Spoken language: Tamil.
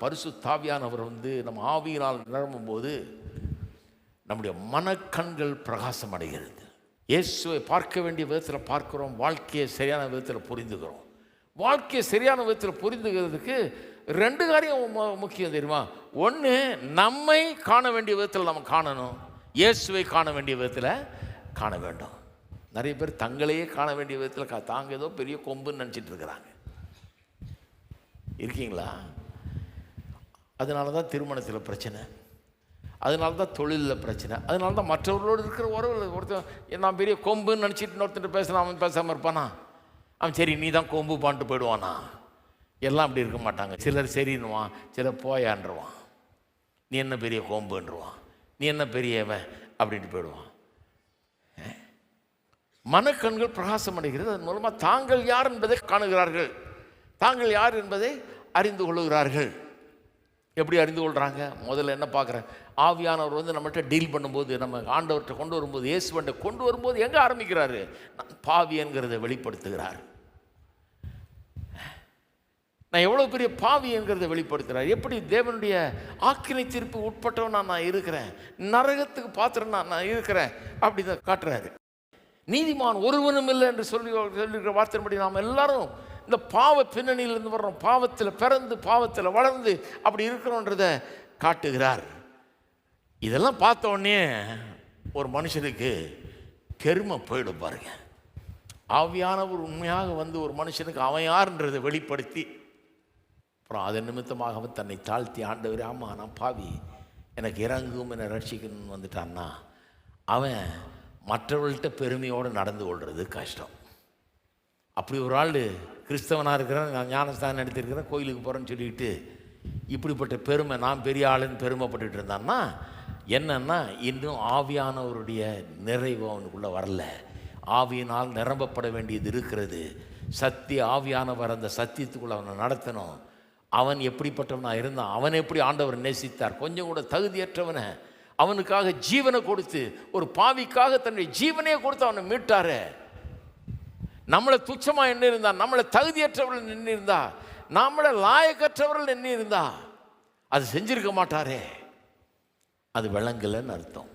பரிசு தாவியானவர் வந்து நம்ம ஆவியினால் நிரம்பும் போது நம்முடைய மனக்கண்கள் பிரகாசம் அடைகிறது. இயேசுவை பார்க்க வேண்டிய விதத்தில் பார்க்குறோம் வாழ்க்கையை சரியான விதத்தில் புரிந்துக்கிறோம். வாழ்க்கையை சரியான விதத்தில் புரிந்துக்கிறதுக்கு ரெண்டு காரியம் மு- முக்கியம் தெரியுமா? ஒன்று நம்மை காண வேண்டிய விதத்தில் நம்ம காணணும். இயேசுவை காண வேண்டிய விதத்தில் காண வேண்டும். நிறைய பேர் தங்களையே காண வேண்டிய விதத்தில் கா- தாங்க ஏதோ பெரிய கொம்புன்னு நினச்சிட்டு இருக்கிறாங்க. இருக்கீங்களா? அதனால தான் திருமணத்தில் பிரச்சனை. அதனால தான் தொழிலில் பிரச்சனை. அதனால தான் மற்றவர்களோடு இருக்கிற உறவில் ஒருத்தர் நான் பெரிய கொம்புன்னு நினச்சிட்டு இன்னொருத்தர் பேசலாம் அவன் பேசாமல் இருப்பானா? அவன் சரி நீ தான் கொம்பு பான்ட்டு போயிடுவானா? எல்லாம் அப்படி இருக்க மாட்டாங்க. சிலர் சரின்னுவான் சிலர் போயான்றுவான். நீ என்ன பெரிய கொம்புன்றுவான்? நீ என்ன பெரியவன்? அப்படின்ட்டு போயிடுவான். மனக்கண்கள் பிரகாசம் அடைகிறது. அதன் மூலமாக தாங்கள் யார் என்பதை காணுகிறார்கள். தாங்கள் யார் என்பதை அறிந்து கொள்ளுகிறார்கள். எப்படி அறிந்து கொள்கிறாங்க முதல்ல என்ன பார்க்குறேன்? ஆவியானவர் வந்து நம்மகிட்ட டீல் பண்ணும்போது நம்ம ஆண்டவர்கிட்ட கொண்டு வரும்போது இயேசுவன்ட்ட கொண்டு வரும்போது எங்கே ஆரம்பிக்கிறாரு? பாவியங்கிறத வெளிப்படுத்துகிறார். நான் எவ்வளோ பெரிய பாவி என்கிறத வெளிப்படுத்துகிறார். எப்படி தேவனுடைய ஆக்கினை தீர்ப்பு உட்பட்டவனா நான் இருக்கிறேன்? நரகத்துக்கு பாத்திரம் நான் நான் இருக்கிறேன்? அப்படி தான் காட்டுறாரு. நீதிமான் ஒருவனும் இல்லை என்று சொல்லி சொல்லியிருக்கிற வார்த்தையின்படி நாம் எல்லாரும் இந்த பாவ பின்னணியிலிருந்து வர்றோம். பாவத்தில் பிறந்து பாவத்தில் வளர்ந்து அப்படி இருக்கிறோன்றத காட்டுகிறார். இதெல்லாம் பார்த்த உடனே ஒரு மனுஷனுக்கு பெருமை போயிடும் பாருங்க. ஆவியானவர் உண்மையாக வந்து ஒரு மனுஷனுக்கு அவன் யாருன்றதை வெளிப்படுத்தி அப்புறம் அதன் நிமித்தமாக அவன் தன்னை தாழ்த்தி ஆண்டவர் ஆமாம் நான் பாவி எனக்கு இறங்கும் என்னை ரட்சிக்கணும்னு வந்துட்டான்னா அவன் மற்றவர்கள்ட்ட பெருமையோடு நடந்து கொள்வது கஷ்டம். அப்படி ஒரு ஆள் கிறிஸ்தவனாக இருக்கிறேன் நான் ஞானஸ்தானம் எடுத்திருக்கிறேன் கோயிலுக்கு போகிறேன்னு சொல்லிக்கிட்டு இப்படிப்பட்ட பெருமை நான் பெரிய ஆளுன்னு பெருமைப்பட்டுட்டு இருந்தான்னா என்னன்னா இன்னும் ஆவியானவருடைய நிறைவு அவனுக்குள்ளே வரல. ஆவியினால் நிரம்பப்பட வேண்டியது இருக்கிறது. சக்தி ஆவியானவர் அந்த சத்தியத்துக்குள்ளே அவனை நடத்தணும். அவன் எப்படிப்பட்டவனாக இருந்தான் அவன் எப்படி ஆண்டவர் நேசித்தார் கொஞ்சம் கூட தகுதியற்றவனை அவனுக்காக ஜீவனை கொடுத்து ஒரு பாவிக்காக தன்னுடைய ஜீவனையே கொடுத்து அவனை மீட்டாரே. நம்மளை துச்சமாக என்ன இருந்தா நம்மளை தகுதியற்றவர்கள் நின்று இருந்தா நம்மளை லாயக்கற்றவர்கள் நின்று இருந்தா அது செஞ்சிருக்க மாட்டாரே. அது விளங்கலைன்னு அர்த்தம்.